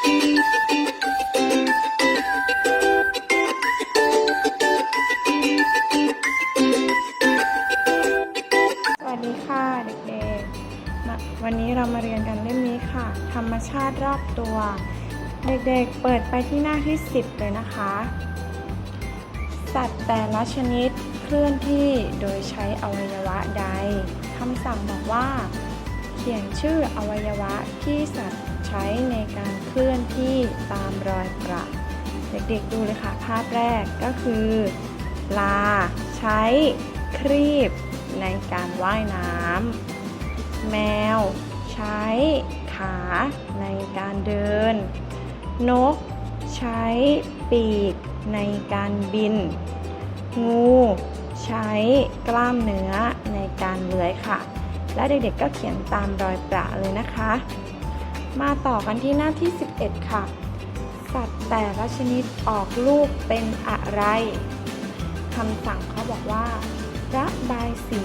สวัสดีค่ะเด็กๆมาวันนี้เรามาเรียนกันเล่มนี้ค่ะ ธรรมชาติรอบตัว เด็กๆ เปิดไปที่หน้าที่ 10 เลยนะคะ สัตว์แต่ละชนิดเคลื่อนที่โดยใช้อวัยวะใดคำสั่งบอกว่า เขียนชื่ออวัยวะที่สัตว์ ใช้ในการเคลื่อนที่ตามรอยประเด็กๆดูเลยค่ะ ภาพแรกก็คือ ลา ใช้ครีบในการว่ายน้ำแมว ใช้ขาในการเดิน นก ใช้ปีกในการบิน งู ใช้กล้ามเนื้อในการเลื้อยค่ะ และเด็กๆก็เขียนตามรอยประเลยนะคะ มาต่อกันที่หน้าที่ 11 ค่ะ สัตว์แต่ละชนิดออกลูกเป็นอะไรคำสั่งเขาบอกว่า ระบายสี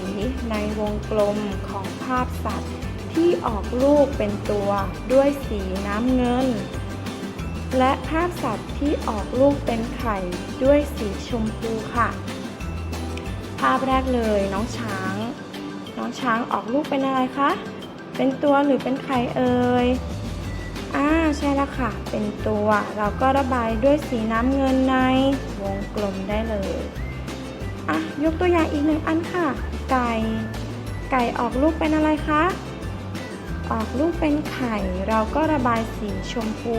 ในวงกลมของภาพสัตว์ที่ออกลูกเป็นตัวด้วยสีน้ำเงิน และภาพสัตว์ที่ออกลูกเป็นไข่ด้วยสีชมพูค่ะ ภาพแรกเลยน้องช้าง น้องช้างออกลูกเป็นอะไรคะ เป็นตัวหรือเป็นไข่เอ่ยอ่าใช่แล้วค่ะ เป็นตัว เราก็ระบายด้วยสีน้ำเงินในวงกลมได้เลยอะยกตัวอย่างอีกหนึ่งอันค่ะ ไก่ ไก่ออกลูกเป็นอะไรคะ ออกลูกเป็นไข่ เราก็ระบายสีชมพู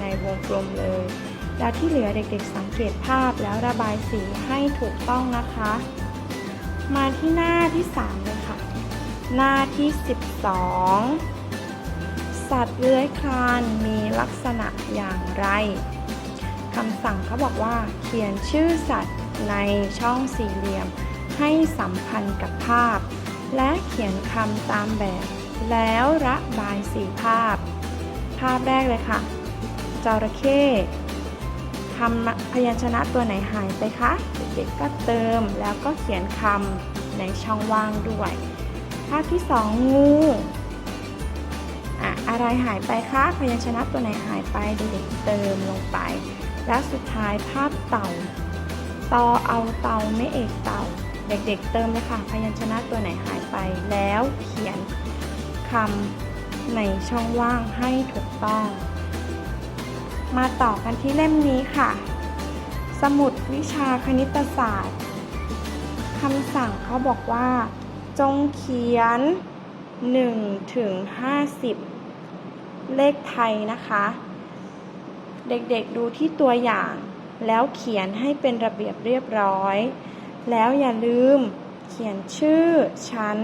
ในวงกลมเลย แล้วที่เหลือเด็กๆสังเกตภาพแล้วระบายสีให้ถูกต้องนะคะ มาที่หน้าที่3 หน้าที่ 12 สัตว์เลื้อยคลานมีลักษณะอย่างไรคำสั่งเขาบอกว่า เขียนชื่อสัตว์ในช่องสี่เหลี่ยม ให้สัมพันธ์กับภาพ และเขียนคำตามแบบ แล้วระบายสีภาพ ภาพแรกเลยค่ะจระเข้คำพยัญชนะตัวไหนหายไปคะ เด็กๆก็เติมแล้วก็เขียนคำในช่องว่างด้วย ภาพที่สองงูอะอะไรหายไปคะพยัญชนะตัวไหนหายไปเด็กๆเติมลงไป และสุดท้ายภาพเต่าตอเอาเตาไม่เอกเต่า เด็กๆ เติมเลยค่ะพยัญชนะตัวไหนหายไปแล้วเขียนคำในช่องว่างให้ถูกต้อง มาต่อกันที่เล่มนี้ค่ะ สมุดวิชาคณิตศาสตร์คำสั่งเขาบอกว่า จงเขียน1ถึง50 เลขไทยนะคะ เด็กๆดูที่ตัวอย่างแล้วเขียนให้เป็นระเบียบเรียบร้อย แล้วอย่าลืมเขียนชื่อชั้น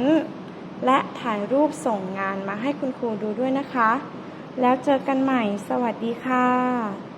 และถ่ายรูปส่งงานมาให้คุณครูดูด้วยนะคะ แล้วเจอกันใหม่ สวัสดีค่ะ